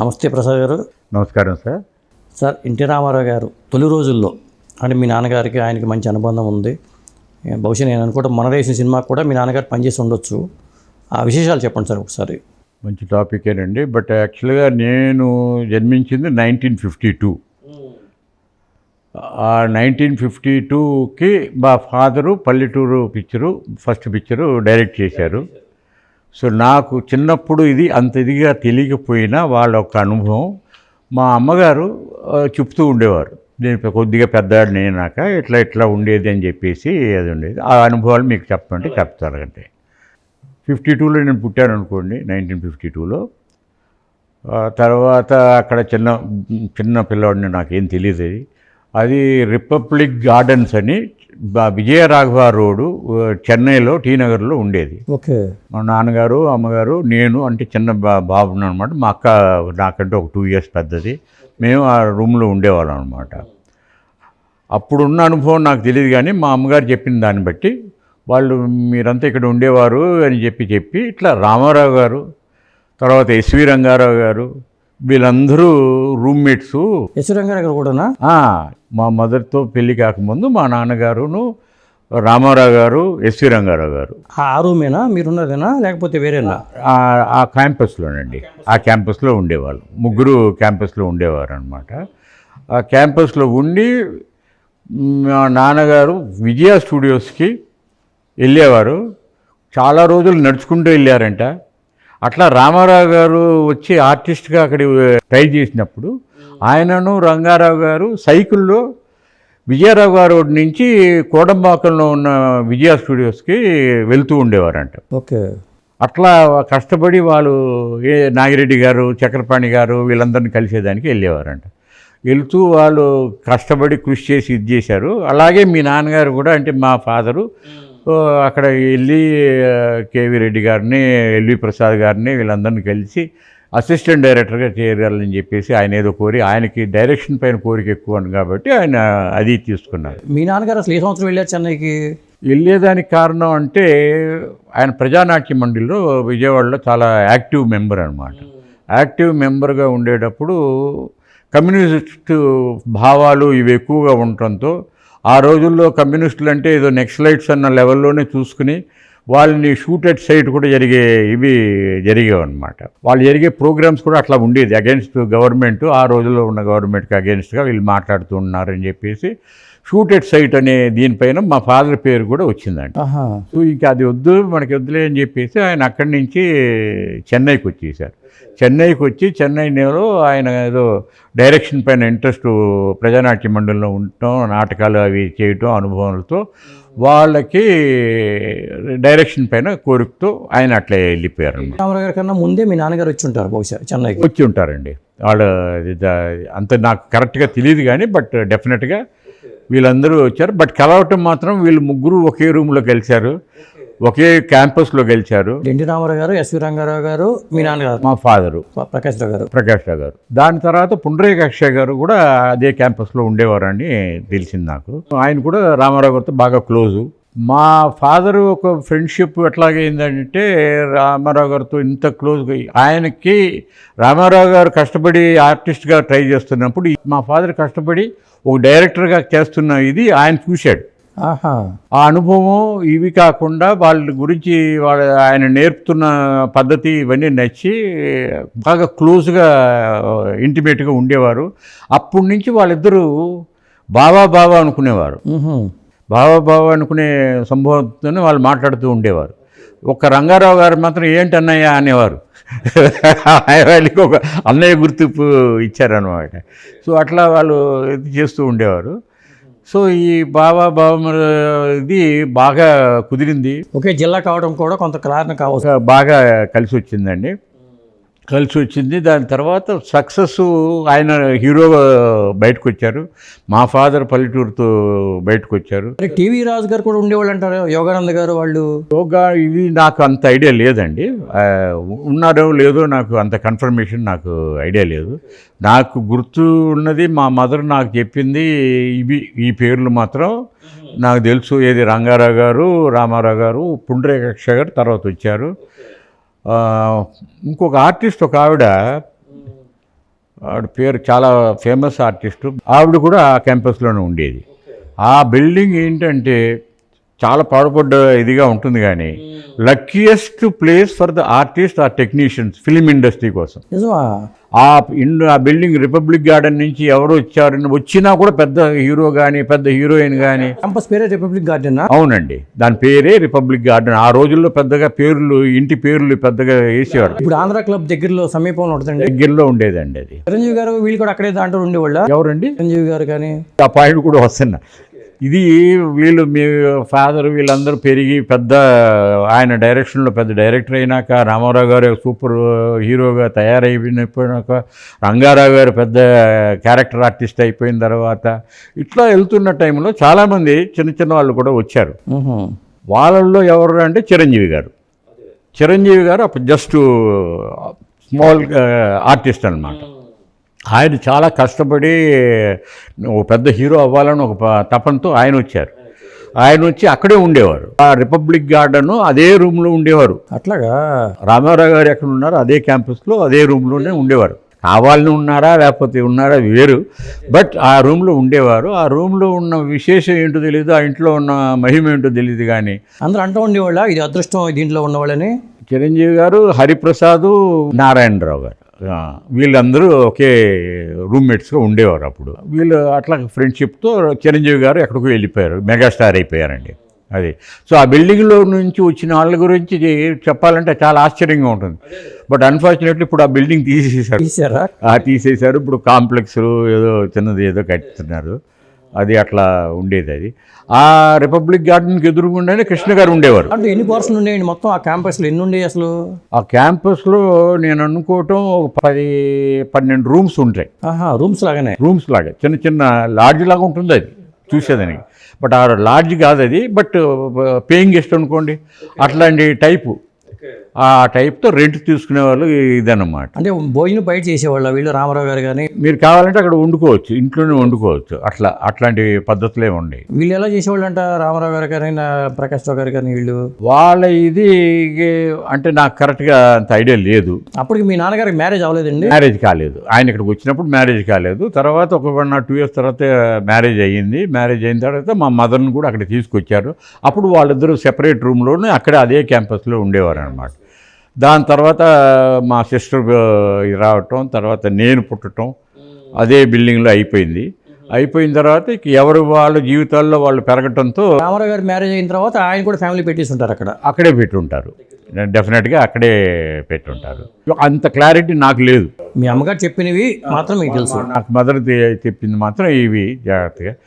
నమస్తే ప్రసాద్ గారు. నమస్కారం సార్. సార్ ఎన్టీ రామారావు గారు తొలి రోజుల్లో అంటే మీ నాన్నగారికి ఆయనకి మంచి అనుబంధం ఉంది. బహుశా నేను అనుకోవడం మన దేశం సినిమా కూడా మీ నాన్నగారు పనిచేసి ఉండొచ్చు. ఆ విశేషాలు చెప్పండి సార్ ఒకసారి. మంచి టాపికేనండి బట్ యాక్చువల్గా నేను జన్మించింది నైన్టీన్ ఫిఫ్టీ టూ. ఆ నైన్టీన్ ఫిఫ్టీ టూకి మా father Palleturu picture first picture direct చేశారు. సో నాకు చిన్నప్పుడు ఇది అంత ఇదిగా తెలియకపోయినా వాళ్ళ ఒక అనుభవం. మా అమ్మగారు చెప్తూ ఉండేవారు. నేను కొద్దిగా పెద్దవాడిని అయినాక ఇట్లా ఇట్లా ఉండేది అని చెప్పేసి అది ఉండేది. ఆ అనుభవాలు మీకు చెప్పమంటే చెప్తారు అంటే ఫిఫ్టీ టూలో నేను పుట్టాను అనుకోండి నైన్టీన్ ఫిఫ్టీ టూలో. తర్వాత అక్కడ చిన్న చిన్న పిల్లవాడిని నాకేం తెలియదు అది రిపబ్లిక్ గార్డెన్స్ అని బ- విజయరాఘవ రోడ్డు చెన్నైలో టీ నగర్లో ఉండేది. ఓకే. మా నాన్నగారు అమ్మగారు నేను అంటే చిన్న బా బాబుని అనమాట మా అక్క నాకంటే ఒక టూ ఇయర్స్ పెద్దది. మేము ఆ రూమ్లో ఉండేవాళ్ళం అనమాట అప్పుడున్న అనుభవం నాకు తెలియదు కానీ మా అమ్మగారు చెప్పిన దాన్ని బట్టి వాళ్ళు మీరంతా ఇక్కడ ఉండేవారు అని చెప్పి చెప్పి ఇట్లా రామారావు గారు తర్వాత ఎస్వి రంగారావు గారు వీళ్ళందరూ రూమ్మేట్సు యశ్వరంగారు గారు కూడానా మా మదర్తో పెళ్ళి కాకముందు మా నాన్నగారును రామారావు గారు ఎస్వి రంగారావు గారు ఆ రూమేనా? మీరున్నదేనా? లేకపోతే వేరేనా? ఆ- ఆ క్యాంపస్లోనండి. ఆ క్యాంపస్లో ఉండేవాళ్ళు. ముగ్గురు క్యాంపస్లో ఉండేవారు అనమాట ఆ క్యాంపస్లో ఉండి మా నాన్నగారు విజయ స్టూడియోస్కి వెళ్ళేవారు. చాలా రోజులు నడుచుకుంటూ వెళ్ళారంట. అట్లా రామారావు గారు వచ్చి ఆర్టిస్ట్గా అక్కడ ట్రై చేసినప్పుడు ఆయనను రంగారావు గారు సైకిల్లో విజయరావు గారు నుంచి కోడంబాకంలో ఉన్న విజయ స్టూడియోస్కి వెళ్తూ ఉండేవారంట. ఓకే. అట్లా కష్టపడి వాళ్ళు ఏ నాగిరెడ్డి గారు చక్రపాణి గారు వీళ్ళందరినీ కలిసేదానికి వెళ్ళేవారంట. వెళ్తూ వాళ్ళు కష్టపడి కృషి చేసి ఇది చేశారు. అలాగే మీ నాన్నగారు కూడా అంటే మా ఫాదరు అక్కడ వెళ్ళి కేవీ రెడ్డి గారిని ఎల్వి ప్రసాద్ గారిని వీళ్ళందరినీ కలిసి అసిస్టెంట్ డైరెక్టర్గా చేరాలని చెప్పేసి ఆయన ఏదో కోరి ఆయనకి డైరెక్షన్ పైన కోరిక ఎక్కువ కాబట్టి ఆయన అది తీసుకున్నారు. మీ నాన్నగారు అసలు ఏ సంవత్సరం వెళ్ళారు చెన్నైకి? వెళ్ళేదానికి కారణం అంటే ఆయన ప్రజానాట్య మండలిలో విజయవాడలో చాలా యాక్టివ్ మెంబర్ అనమాట యాక్టివ్ మెంబర్గా ఉండేటప్పుడు కమ్యూనిస్ట్ భావాలు ఇవి ఎక్కువగా ఉండటంతో ఆ రోజుల్లో కమ్యూనిస్టులు అంటే ఏదో నెక్స్లైట్స్ అన్న లెవెల్లోనే చూసుకుని వాళ్ళని షూట్ ఎట్ సైట్ కూడా జరిగే ఇవి జరిగేవి అనమాట వాళ్ళు జరిగే ప్రోగ్రామ్స్ కూడా అట్లా ఉండేది అగేన్స్ట్ గవర్నమెంట్ ఆ రోజుల్లో ఉన్న గవర్నమెంట్కి అగేన్స్ట్గా వీళ్ళు మాట్లాడుతూ ఉన్నారని చెప్పేసి షూట్ ఎట్ సైట్ అనే దీనిపైన మా ఫాదర్ పేరు కూడా వచ్చిందండి సో ఇంకా అది వద్దు మనకి వద్దులే అని చెప్పేసి ఆయన అక్కడి నుంచి చెన్నైకి వచ్చేసారు. చెన్నైకి వచ్చి చెన్నైలో ఆయన ఏదో డైరెక్షన్ పైన ఇంట్రెస్ట్ ప్రజానాట్య మండలిలో ఉండటం నాటకాలు అవి చేయటం అనుభవాలతో వాళ్ళకి డైరెక్షన్ పైన కోరికతో ఆయన అట్లా వెళ్ళిపోయారు. రామారావు గారి కన్నా ముందే మీ నాన్నగారు వచ్చి ఉంటారు బహుశా చెన్నైకి. వచ్చి ఉంటారండి. వాళ్ళ అంత నాకు కరెక్ట్గా తెలియదు కానీ బట్ డెఫినెట్గా వీళ్ళందరూ వచ్చారు. బట్ కలవటం మాత్రం వీళ్ళు ముగ్గురు ఒకే రూమ్లో గెలిచారు ఒకే క్యాంపస్లో గెలిచారు. ఎన్టీ రామారావు గారు ఎస్వి రంగారావు గారు మీ నాన్నగారు మా ఫాదరు ప్రకాష్ రావు గారు. ప్రకాష్ రావు గారు. దాని తర్వాత పుండ్రేక అక్షయ్ గారు కూడా అదే క్యాంపస్లో ఉండేవారని తెలిసింది నాకు. ఆయన కూడా రామారావు గారితో బాగా క్లోజు మా ఫాదర్ ఒక ఫ్రెండ్షిప్ ఎట్లాగైందంటే రామారావు గారితో ఇంత క్లోజ్గా ఆయనకి రామారావు గారు కష్టపడి ఆర్టిస్ట్గా ట్రై చేస్తున్నప్పుడు మా ఫాదర్ కష్టపడి ఒక డైరెక్టర్గా చేస్తున్న ఇది ఆయన చూశాడు. ఆ అనుభవం ఇవి కాకుండా వాళ్ళ గురించి వాళ్ళ ఆయన నేర్పుతున్న పద్ధతి ఇవన్నీ నచ్చి బాగా క్లోజ్గా ఇంటిమేట్గా ఉండేవారు. అప్పటి నుంచి వాళ్ళిద్దరూ బావా బావా అనుకునేవారు. బావా బావా అనుకునే సంభవంతో వాళ్ళు మాట్లాడుతూ ఉండేవారు. ఒక రంగారావు గారు మాత్రం ఏంటి అన్నయ్య అనేవారు వాళ్ళకి ఒక అన్నయ్య గుర్తింపు ఇచ్చారనమాట సో అట్లా వాళ్ళు ఇది చేస్తూ ఉండేవారు. సో ఈ బావా బావ ఇది బాగా కుదిరింది. ఒకే జిల్లా కావడం కూడా కొంత కారణం కావచ్చు. బాగా కలిసి వచ్చిందండి. కలిసి వచ్చింది. దాని తర్వాత సక్సెస్ ఆయన హీరోగా బయటకు వచ్చారు. మా ఫాదర్ పల్లెటూరుతో బయటకు వచ్చారు. టీవీ రాజు గారు కూడా ఉండేవాళ్ళు అంటారు? యోగానంద్ గారు వాళ్ళు? యోగా ఇది నాకు అంత ఐడియా లేదండి. ఉన్నారో లేదో నాకు అంత కన్ఫర్మేషన్ నాకు ఐడియా లేదు. నాకు గుర్తు ఉన్నది మా మదర్ నాకు చెప్పింది ఇవి ఈ పేర్లు మాత్రం నాకు తెలుసు. ఏది రంగారావు గారు రామారావు గారు పుండ్రేకక్ష గారు తర్వాత వచ్చారు. ఇంకొక ఆర్టిస్ట్ ఒక ఆవిడ. ఆవిడ పేరు చాలా ఫేమస్ ఆర్టిస్టు. ఆవిడ కూడా ఆ క్యాంపస్లోనే ఉండేది. ఆ బిల్డింగ్ ఏంటంటే చాలా పాడుపడ్డ ఇదిగా ఉంటుంది కానీ luckiest place for the artist or technicians film industry కోసం. ఆ ఇన్ ఆ బిల్డింగ్ రిపబ్లిక్ గార్డెన్ నుంచి ఎవరు వచ్చారని వచ్చినా కూడా పెద్ద హీరో కానీ పెద్ద హీరోయిన్ కానీ క్యాంపస్ పేరే రిపబ్లిక్ గార్డెన్ అవునండి. దాని పేరే రిపబ్లిక్ గార్డెన్ ఆ రోజుల్లో పెద్దగా పేర్లు ఇంటి పేర్లు పెద్దగా వేసేవారు ఇప్పుడు ఆంధ్ర క్లబ్ దగ్గరలో సమీపంలో ఉంటుందండి. దగ్గరలో ఉండేదండి అది. చిరంజీవి గారు వీళ్ళు కూడా అక్కడే దాంట్లో ఉండేవాళ్ళ? ఎవరండి? చిరంజీవి గారు కానీ? ఆ పాయింట్ కూడా వస్తున్నా. ఇది వీళ్ళు మీ ఫాదర్ వీళ్ళందరూ పెరిగి పెద్ద ఆయన డైరెక్షన్లో పెద్ద డైరెక్టర్ అయినాక రామారావు గారు సూపర్ హీరోగా తయారైపోయినాక రంగారావు గారు పెద్ద క్యారెక్టర్ ఆర్టిస్ట్ అయిపోయిన తర్వాత ఇట్లా వెళ్తున్న టైంలో చాలామంది చిన్న చిన్న వాళ్ళు కూడా వచ్చారు. వాళ్ళల్లో ఎవరు అంటే చిరంజీవి గారు. చిరంజీవి గారు అప్పుడు జస్ట్ స్మాల్ ఆర్టిస్ట్ అన్నమాట. ఆయన చాలా కష్టపడి ఒక పెద్ద హీరో అవ్వాలని ఒక తపనతో ఆయన వచ్చారు. ఆయన వచ్చి అక్కడే ఉండేవారు. ఆ రిపబ్లిక్ గార్డెన్ అదే రూమ్లో ఉండేవారు. అట్లాగా? రామారావు గారు ఎక్కడ ఉన్నారో అదే క్యాంపస్లో అదే రూమ్లోనే ఉండేవారు. కావాలని ఉన్నారా లేకపోతే ఉన్నారా వేరు. బట్ ఆ రూమ్లో ఉండేవారు. ఆ రూమ్లో ఉన్న విశేషం ఏంటో తెలియదు ఆ ఇంట్లో ఉన్న మహిమ ఏంటో తెలియదు కానీ. అందరూ అంటూ ఉండేవాళ్ళ? ఇది అదృష్టం దీంట్లో ఉన్నవాళ్ళని? చిరంజీవి గారు హరిప్రసాద్ నారాయణరావు గారు. వీళ్ళందరూ ఒకే రూమ్మేట్స్గా ఉండేవారు అప్పుడు. వీళ్ళు అట్లా ఫ్రెండ్షిప్తో చిరంజీవి గారు ఎక్కడికో వెళ్ళిపోయారు మెగాస్టార్ అయిపోయారండి. అది. సో ఆ బిల్డింగ్లో నుంచి వచ్చిన వాళ్ళ గురించి చెప్పాలంటే చాలా ఆశ్చర్యంగా ఉంటుంది. బట్ అన్ఫార్చునేట్లీ ఇప్పుడు ఆ బిల్డింగ్ తీసేసారు తీసారా? ఆ తీసేశారు. ఇప్పుడు కాంప్లెక్స్ ఏదో చిన్నది ఏదో కట్టుతున్నారు అది అట్లా ఉండేది అది. ఆ రిపబ్లిక్ గార్డెన్కి ఎదురుగుండానే కృష్ణ గారు ఉండేవారు. అంటే ఎన్ని పోర్షన్లు ఉన్నాయండి మొత్తం ఆ క్యాంపస్లో ఎన్ని ఉండేవి అసలు? ఆ క్యాంపస్లో నేను అనుకోవటం ఒక పది పన్నెండు రూమ్స్ ఉంటాయి. రూమ్స్ లాగానే? రూమ్స్ లాగా. చిన్న చిన్న లాడ్జ్ లాగా ఉంటుంది అది చూసేదానికి. బట్ ఆ లాడ్జ్ కాదు అది. బట్ పేయింగ్ గెస్ట్ అనుకోండి. అట్లాంటి టైపు ఆ టైప్తో రెంట్ తీసుకునే వాళ్ళు ఇదన్నమాట. అంటే భోజనం బయట చేసేవాళ్ళ వీళ్ళు రామారావు గారు కానీ? మీరు కావాలంటే అక్కడ వండుకోవచ్చు ఇంట్లోనే వండుకోవచ్చు. అట్లా అట్లాంటి పద్ధతులే ఉన్నాయి. వీళ్ళు ఎలా చేసేవాళ్ళు అంట రామారావు గారు కానీ ప్రకాష్ రావు గారు కానీ వీళ్ళు? వాళ్ళ ఇది అంటే నాకు కరెక్ట్గా అంత ఐడియా లేదు. అప్పటికి మీ నాన్నగారికి మ్యారేజ్ అవ్వలేదండి? మ్యారేజ్ కాలేదు. ఆయన ఇక్కడికి వచ్చినప్పుడు మ్యారేజ్ కాలేదు. తర్వాత ఒక వన్ టూ ఇయర్స్ తర్వాత మ్యారేజ్ అయ్యింది. మ్యారేజ్ అయిన తర్వాత మా మదర్ని కూడా అక్కడ తీసుకొచ్చారు. అప్పుడు వాళ్ళిద్దరూ సెపరేట్ రూమ్లోనే అక్కడే అదే క్యాంపస్లో ఉండేవారు అనమాట దాని తర్వాత మా సిస్టర్ రావటం తర్వాత నేను పుట్టడం అదే బిల్డింగ్లో అయిపోయింది అయిపోయిన తర్వాత ఎవరు వాళ్ళ జీవితాల్లో వాళ్ళు పెరగటంతో రామారావు గారు మ్యారేజ్ అయిన తర్వాత ఆయన కూడా ఫ్యామిలీ పెట్టేసి ఉంటారు అక్కడ అక్కడే పెట్టుంటారు డెఫినెట్గా అక్కడే పెట్టుంటారు అంత క్లారిటీ నాకు లేదు మీ అమ్మగారు చెప్పినవి మాత్రం మీకు తెలుసు నాకు మదర్ చెప్పింది మాత్రం ఇవి జాగ్రత్తగా